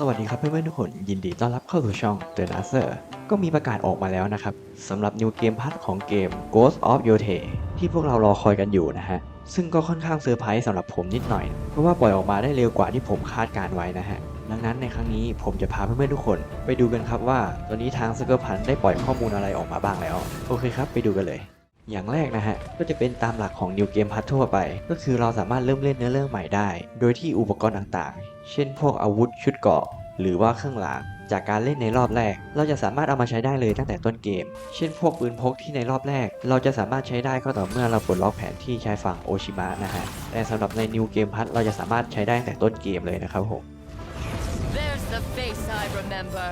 สวัสดีครับเพื่อนๆทุกคนยินดีต้อนรับเข้าสู่ช่อง The n a s e r ก็มีประกาศออกมาแล้วนะครับสำหรับนิวเกมพัทของเกม Ghost of Yote ที่พวกเรารอคอยกันอยู่นะฮะ ซึ่งก็ค่อนข้างเซอร์ไพรส์สำหรับผมนิดหน่อย เพราะว่าปล่อยออกมาได้เร็วกว่าที่ผมคาดการไว้นะฮะ ดังนั้นในครั้งนี้ผมจะพาเพื่อนๆทุกคนไปดูกันครับว่าตอนนี้ทางสเกอร์พันได้ปล่อยข้อมูลอะไรออกมาบ้างแล้ว โอเคครับ ไปดูกันเลย อย่างแรกนะฮะ ก็จะเป็นตามหลักของ New Game Pass ทั่วไป ก็คือเราสามารถเริ่มเล่นเนื้อเรื่องใหม่ได้ โดยที่อุปกรณ์ต่างๆ เช่นพวกอาวุธชุดเกราะหรือว่าเครื่องรางจากการเล่นในรอบแรก เราจะสามารถเอามาใช้ได้เลยตั้งแต่ต้นเกม เช่นพวกปืนพกที่ในรอบแรก เราจะสามารถใช้ได้ก็ต่อเมื่อเราปลดล็อกแผนที่ชายฝั่งโอชิมะนะฮะ แต่สำหรับใน New Game Pass เราจะสามารถใช้ได้ตั้งแต่ต้นเกมเลยนะครับผม There's the face I remember.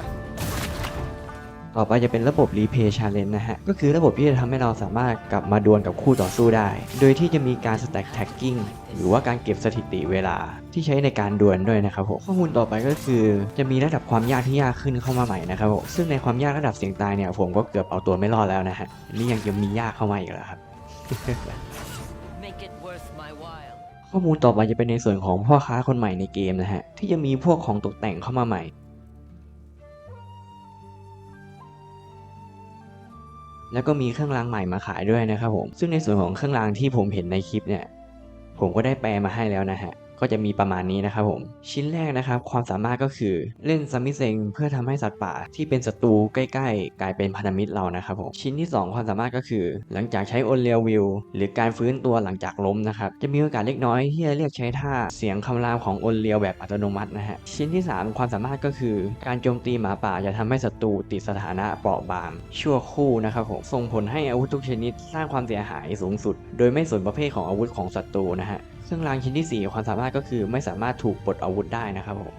ต่อไปจะเป็นระบบ Replay Challenge นะฮะ ก็คือระบบที่จะทำให้เราสามารถกลับมาดวลกับคู่ต่อสู้ได้ โดยที่จะมีการ Stack Tagging หรือว่าการเก็บสถิติเวลาที่ใช้ในการดวลด้วยนะครับผมข้อมูลต่อไปก็คือ จะมีระดับความยากที่ยากขึ้นเข้ามาใหม่นะครับผมซึ่งในความยากระดับเสียงตายเนี่ยผมก็เกือบเอาตัวไม่รอดแล้วนะฮะนี่ยังจะมียากเข้ามาอีกแล้วครับ Make it worth my while. ข้อมูลต่อไปจะเป็นในส่วนของพ่อค้าคนใหม่ในเกมนะฮะที่จะมีพวกของตกแต่งเข้ามาใหม่ แล้วก็มีเครื่องรางใหม่มาขายด้วยนะครับผม ซึ่งในส่วนของเครื่องรางที่ผมเห็นในคลิปเนี่ย ผมก็ได้แปลมาให้แล้วนะฮะ ก็จะมีประมาณนี้นะครับผมชิ้นแรกนะครับความสามารถก็คือเล่นซัมมิเซงเพื่อทำให้สัตว์ป่าที่เป็นศัตรูใกล้ๆ กลายเป็นพันธมิตรเรานะครับผมชิ้นที่ 2 ความสามารถก็คือ หลังจากใช้โอนเรียววิวหรือการฟื้นตัวหลังจากล้มนะครับจะมีโอกาสเล็กน้อยที่จะเรียกใช้ท่าเสียงคำรามของโอนเรียวแบบอัตโนมัตินะฮะชิ้นที่ 3 ความสามารถก็คือ การโจมตีหมาป่าจะทำให้ศัตรูติดสถานะเปราะบาง ชั่วครู่นะครับผมส่งผลให้อาวุธทุกชนิดสร้างความเสียหายสูงสุด โดยไม่สนประเภทของอาวุธของศัตรูนะฮะ เครื่องรางชิ้นที่ 4 ความสามารถก็คือไม่สามารถถูกปลดอาวุธได้นะครับผม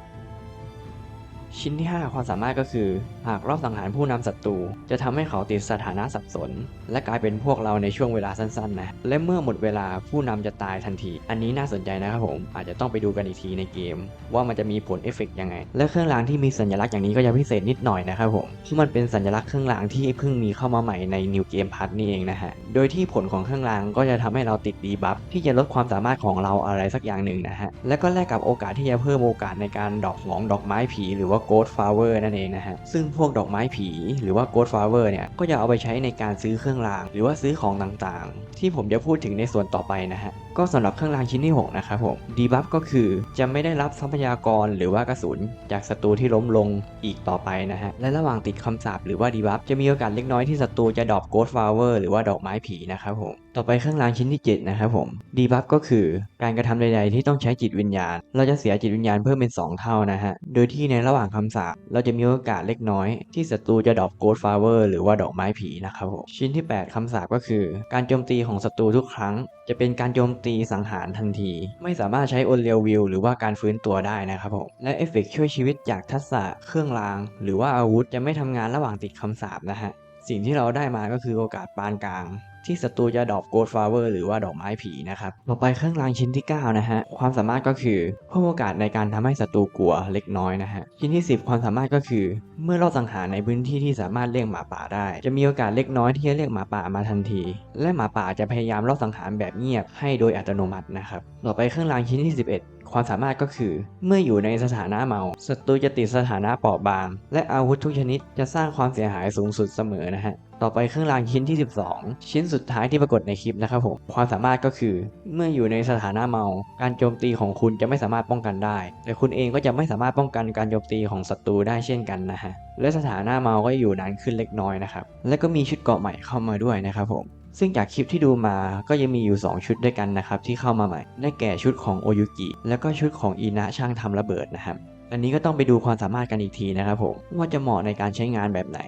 ชิ้นที่ 5 ความสามารถก็คือ หากรอบสังหารผู้นำศัตรู จะทำให้เขาติดสถานะสับสน และกลายเป็นพวกเราในช่วงเวลาสั้นๆนะ และเมื่อหมดเวลาผู้นำจะตายทันที อันนี้น่าสนใจนะครับผม อาจจะต้องไปดูกันอีกทีในเกม ว่ามันจะมีผลเอฟเฟกต์ยังไง และเครื่องรางที่มีสัญลักษณ์อย่างนี้ก็จะพิเศษนิดหน่อยนะครับผมคือมันเป็นสัญลักษณ์เครื่องรางที่เพิ่งมีเข้ามาใหม่ใน New Game Pass นี่เองนะฮะ โดยที่ผลของเครื่องรางก็จะทำให้เราติดดีบัฟที่จะลดความสามารถของเราอะไรสักอย่างหนึ่งนะฮะ และก็แลกกับโอกาสที่จะเพิ่มโอกาสในการดอกของดอกไม้ผีหรือว่า Ghost Flower นั่นเองนะฮะ ซึ่งพวกดอกไม้ผีหรือว่า Ghost Flower เนี่ย ก็จะเอาไปใช้ในการซื้อเครื่องราง หรือว่าซื้อของต่างๆ ที่ผมจะพูดถึงในส่วนต่อไปนะฮะ ก็สำหรับเครื่องรางชิ้นที่ 6 นะครับผม ดีบัฟก็คือจะไม่ได้รับทรัพยากรหรือว่ากระสุน จากศัตรูที่ล้มลงอีกต่อไปนะฮะ และระหว่างติดคำสาปหรือว่าดีบัฟจะมีโอกาสเล็กน้อยที่ศัตรูจะดรอป Ghost Flower หรือว่าดอกไม้ผีนะครับผม ต่อไปเครื่องรางชิ้นที่ 7 นะครับผมดีบัฟก็คือการกระทำใด ๆ ที่ต้องใช้จิตวิญญาณ เราจะเสียจิตวิญญาณเพิ่มเป็น 2 เท่านะฮะ โดยที่ในระหว่างคำสาปเราจะมีโอกาสเล็กน้อย ที่ศัตรูจะดอป Ghost Flower หรือว่าดอกไม้ผีนะครับผมชิ้นที่ 8คำสาปก็คือ การโจมตีของศัตรูทุกครั้ง จะเป็นการโจมตีสังหารทันที ไม่สามารถใช้โอนเรียววิวหรือว่าการฟื้นตัวได้นะครับผมและเอฟเฟกต์ช่วยชีวิตจากทักษะเครื่องราง หรือว่าอาวุธจะไม่ทำงานระหว่างติดคำสาปนะฮะสิ่งที่เราได้มาก็คือโอกาสปานกลาง ที่ศัตรูจะดอปโกดฟลาเวอร์หรือว่าดอกไม้ผีนะครับ ต่อไปเครื่องรางชิ้นที่ 9 นะฮะ ความสามารถก็คือเพิ่มโอกาสในการทำให้ศัตรูกลัวเล็กน้อยนะฮะ ชิ้นที่ 10 ความสามารถก็คือ เมื่อเราสังหารในพื้นที่ที่สามารถเรียกหมาป่าได้ จะมีโอกาสเล็กน้อยที่จะเรียกหมาป่ามาทันที และหมาป่าจะพยายามลอบสังหารแบบเงียบให้โดยอัตโนมัตินะครับ ต่อไปเครื่องรางชิ้นที่ 11 ความสามารถก็คือ เมื่ออยู่ในสถานะเมาศัตรูจะติดสถานะเปราะบาง และอาวุธทุกชนิดจะสร้างความเสียหายสูงสุดเสมอนะฮะต่อไปเครื่องรางชิ้นที่ 12 ชิ้นสุดท้ายที่ปรากฏในคลิปนะครับผมความสามารถก็คือ เมื่ออยู่ในสถานะเมา การโจมตีของคุณจะไม่สามารถป้องกันได้ แต่คุณเองก็จะไม่สามารถป้องกันการโจมตีของศัตรูได้เช่นกันนะฮะและสถานะเมาก็อยู่นานขึ้นเล็กน้อยนะครับและก็มีชุดเกราะใหม่เข้ามาด้วยนะครับผม ซึ่งจากคลิปที่ดูมาก็ยังมีอยู่ 2 ชุดด้วยกันนะครับที่เข้ามาใหม่ ได้แก่ชุดของโอยุกิ และก็ชุดของอีนะช่างทำระเบิดนะครับ อันนี้ก็ต้องไปดูความสามารถกันอีกทีนะครับผมว่าจะเหมาะในการใช้งานแบบไหน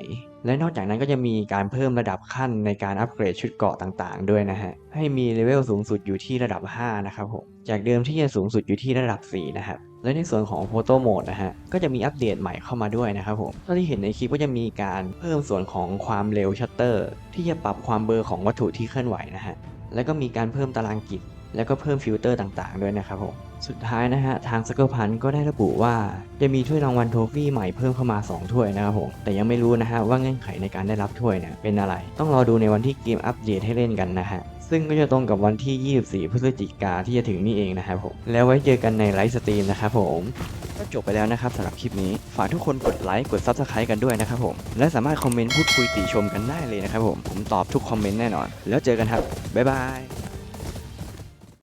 และนอกจากนั้นก็จะมีการเพิ่มระดับขั้นในการอัปเกรดชุดเกราะต่างๆ ด้วยนะฮะให้มีเลเวลสูงสุดอยู่ที่ระดับ 5 นะครับผมจากเดิมที่จะสูงสุดอยู่ที่ระดับ 4 นะครับและในส่วนของโฟโต้โหมดนะฮะก็จะมีอัปเดตใหม่เข้ามาด้วยนะครับผมเท่าที่เห็นในคลิปก็จะมีการเพิ่มส่วนของความเร็วชัตเตอร์ ที่จะปรับความเบลอของวัตถุที่เคลื่อนไหวนะฮะแล้วก็มีการเพิ่มตารางกิจ แล้วก็เพิ่มฟิลเตอร์ต่างๆ ด้วยนะครับผมสุดท้ายนะฮะทางสเกอร์พันก็ได้ระบุว่า จะมีถ้วยรางวัลโทฟี่ใหม่เพิ่มเข้ามา 2 ถ้วยนะครับผมแต่ยังไม่รู้นะฮะว่าเงื่อนไขในการได้รับถ้วยเนี่ยเป็นอะไร ต้องรอดูในวันที่เกมอัปเดตให้เล่นกันนะฮะซึ่งก็จะตรงกับวันที่ 24 พฤศจิกาที่จะถึงนี่เองนะครับผมแล้วไว้เจอกันในไลฟ์สตรีมนะครับผม The จบไปแล้วนะครับสำหรับคลิปนี้ ฝากทุกคนกดไลค์กด Subscribe กันด้วยนะครับผม และสามารถคอมเมนต์พูดคุยติชมกันได้เลยนะครับผม ผมตอบทุกคอมเมนต์แน่นอน แล้วเจอกันครับ บ๊ายบาย